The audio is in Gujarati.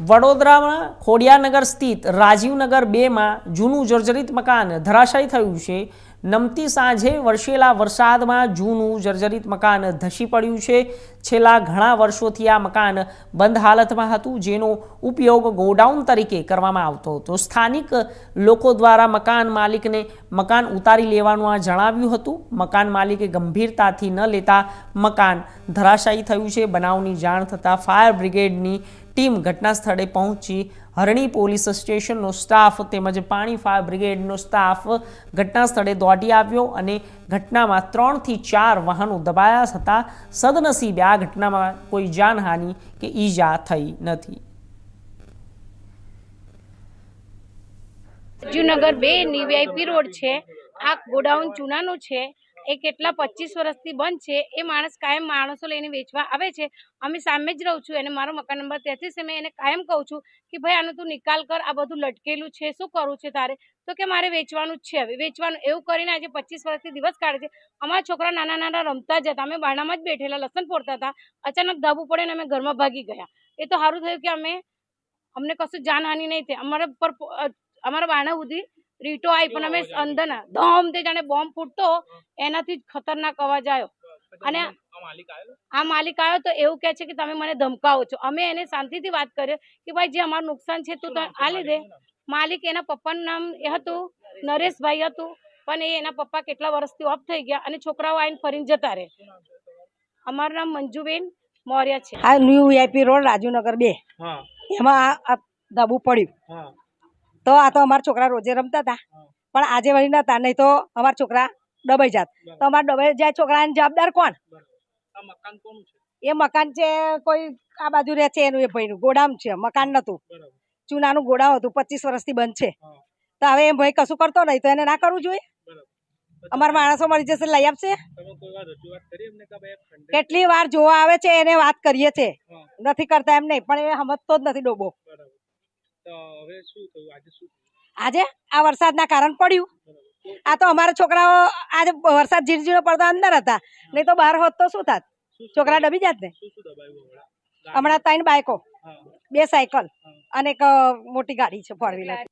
વડોદરામાં ખોડિયાનગર સ્થિત રાજીવનગર બેમાં જૂનું જર્જરિત મકાન ધરાશાયી થયું છે. નમતી સાંજે વરસેલા વરસાદમાં જૂનું જર્જરિત મકાન ધસી પડ્યું છે. છેલ્લા ઘણા વર્ષોથી આ મકાન બંધ હાલતમાં હતું, જેનો ઉપયોગ ગોડાઉન તરીકે કરવામાં આવતો હતો. સ્થાનિક લોકો દ્વારા મકાન માલિકને મકાન ઉતારી લેવાનું આ જણાવ્યું હતું. મકાન માલિકે ગંભીરતાથી ન લેતા મકાન ધરાશાયી થયું છે. બનાવની જાણ થતાં ફાયર બ્રિગેડની ટીમ ઘટના સ્થળે પહોંચી. હરણી પોલીસ સ્ટેશનનો સ્ટાફ તેમજ પાણી ફાયર બ્રિગેડનો સ્ટાફ ઘટના સ્થળે દોડી આવ્યો અને ઘટનામાં ત્રણથી ચાર વાહનો દબાયા છતાં સદનસીબે આ ઘટનામાં કોઈ જાનહાનિ કે ઈજા થઈ નથી. જુનગર બે ની વીઆઈપી રોડ છે. આ ગોડાઉન ચૂનાનું છે. એ કેટલા પચીસ વર્ષથી બંધ છે, એ માણસ કાયમ માણસો લઈને વેચવા આવે છે. અમે સામે જ રહું છું અને મારો મકાન નંબર ત્યાંથી છે મેં એને કાયમ કહું છું કે, ભાઈ, આનું તું નિકાલ કર, આ બધું લટકેલું છે, શું કરવું છે તારે? તો કે, મારે વેચવાનું જ છે હવે, વેચવાનું, એવું કરીને આજે પચીસ વર્ષથી દિવસ કાઢે છે. અમારા છોકરા નાના નાના રમતા જ હતા, અમે બારણામાં જ બેઠેલા, લસણ ફોડતા હતા. અચાનક ધાબુ પડે ને અમે ઘરમાં ભાગી ગયા. એ તો સારું થયું કે અમે, અમને કશું જાનહાનિ નહીં થઈ. અમારા પર, અમારા બારણા સુધી રીટો આવી પણ અમે અંદર ના ધમ તે જાણે બોમ્બ ફૂટતો એનાથી જ ખતરનાક અવાજ આવ્યો. અને આ માલિક આવ્યો તો એવું કહે છે કે તમે મને ધમકાવો છો. અમે એને શાંતિથી વાત કરીએ કે ભાઈ જે અમારું નુકસાન છે તું તમે આ લીધે. માલિક એના પપ્પાનું નામ એ હતું નરેશભાઈ. હતું પણ એ એના પપ્પા કેટલા વર્ષથી ઓફ થઈ ગયા અને છોકરાઓ આવીને ફરીને જતા રહે. અમારું નામ મંજુબેન મૌર્ય છે. આ ન્યૂ વીઆઈપી રોડ રાજુનગર બે. એમાં આ- ધાબુ પડ્યું. હા. તો આ તો અમારા છોકરા રોજે રમતા હતા. પણ આજે વળી નતા નહીં તો અમારા છોકરા ડબાઈ જાત. તો અમારા ડબાઈ જાય છોકરાને જવાબદાર કોણ? એ મકાન છે કોઈ આ બાજુ રહે છે એનું એ ભાઈનું. ગોડામ છે મકાન નતું. ચૂનાનું ગોડામ હતું પચીસ વર્ષથી બંધ છે. તો હવે એમ ભાઈ કશું કરતો નહીં તો એને ના કરવું જોઈએ? અમારા માણસો મળી જશે લઈ આપશે? કેટલી વાર જોવા આવે છે એને વાત કરીએ છે. નથી કરતા એમ નહીં પણ એ સમજતો જ નથી ડોબો. આજે શું થયું? આજે આ વરસાદના કારણ પડ્યું. આ તો અમારા છોકરાઓ આજે વરસાદ ઝીણઝીણો પડતો પડતા અંદર હતા. નહીં તો બહાર હોત તો શું થાત? છોકરા ડબી જાત ને? હમણાં? ત્રણ બાઈકો. બે સાયકલ. અને એક મોટી ગાડી છે ફોર વ્હીલર